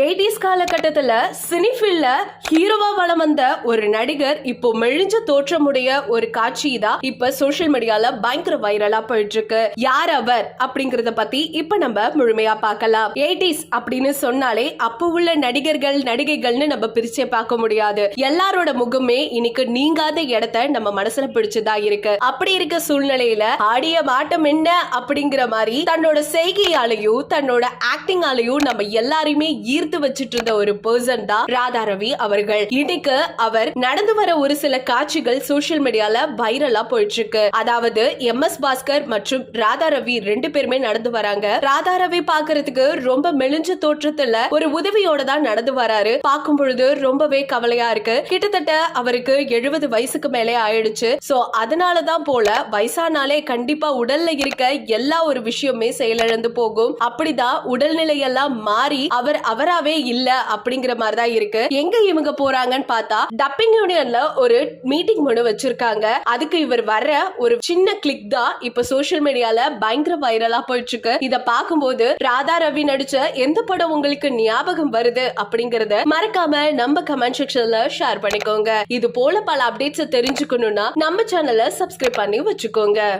Eighties காலகட்டத்துல சினிஃபில்ல ஹீரோவா வலம் வந்த ஒரு நடிகர் இப்போ மெழிஞ்ச தோற்றமுடைய ஒரு காட்சி தான் இப்ப சோசியல் மீடியால பயங்கர வைரலா போயிட்டு இருக்கு யார் அவர் அப்படிங்கறத பத்தி இப்ப நம்ம முழுமையா பார்க்கலாம். எயிட்டிஸ் அப்படின்னு சொன்னாலே அப்போ உள்ள நடிகர்கள் நடிகைகள்னு நம்ம பிரிச்சே பார்க்க முடியாது. எல்லாரோட முகமே இன்னைக்கு நீங்காத இடத்த நம்ம மனசுல பிடிச்சதா இருக்கு. அப்படி இருக்க சூழ்நிலையில ஆடிய மாட்டம் என்ன அப்படிங்கிற மாதிரி தன்னோட செய்கையாலையும் தன்னோட ஆக்டிங்காலையும் நம்ம எல்லாரையுமே தீர்த்து வச்சிட்டு இருந்த ஒரு பர்சன் தான் ராதா ரவி அவர்கள். இன்னைக்கு அவர் நடந்து வர ஒரு சில காட்சிகள் சோசியல் மீடியால வைரலா போயிட்டு இருக்கு அதாவது எம் எஸ் பாஸ்கர் மற்றும் ராதா ரவி ரெண்டு பேருமே நடந்து வராங்க. ராதா ரவி பாக்குறதுக்கு ரொம்ப மெலிஞ்ச தோற்றத்துல ஒரு உதவியோட தான் நடந்து வராரு. பார்க்கும் பொழுது ரொம்பவே கவலையா இருக்கு. கிட்டத்தட்ட அவருக்கு எழுபது வயசுக்கு மேலே ஆயிடுச்சு. சோ அதனாலதான் போல வயசானாலே கண்டிப்பா உடல்ல இருக்க எல்லா ஒரு விஷயமே செயலிழந்து போகும். அப்படிதான் உடல்நிலை எல்லாம் மாறி அவர் யாராவே இல்ல அப்படிங்கிற மாதிரி தான் இருக்கு. எங்க இவங்க போறாங்கன்னு பார்த்தா டப்பிங் யூனியன்ல ஒரு மீட்டிங் ஒன்று வச்சிருக்காங்க. அதுக்கு இவர் வர்ற ஒரு சின்ன கிளிக் தான் இப்ப சோஷியல் மீடியால பயங்கர வைரலா போயிட்டு இருக்கு இத பார்க்கும்போது ராதா ரவி நடிச்ச எந்த படம் உங்களுக்கு ஞாபகம் வருது அப்படிங்கறத மறக்காம நம்ம கமெண்ட் செக்ஷன்ல ஷேர் பண்ணிக்கோங்க. இது போல பல அப்டேட்ஸ் தெரிஞ்சுக்கணும்னா நம்ம சேனலை சப்ஸ்கிரைப் பண்ணி வச்சுக்கோங்க.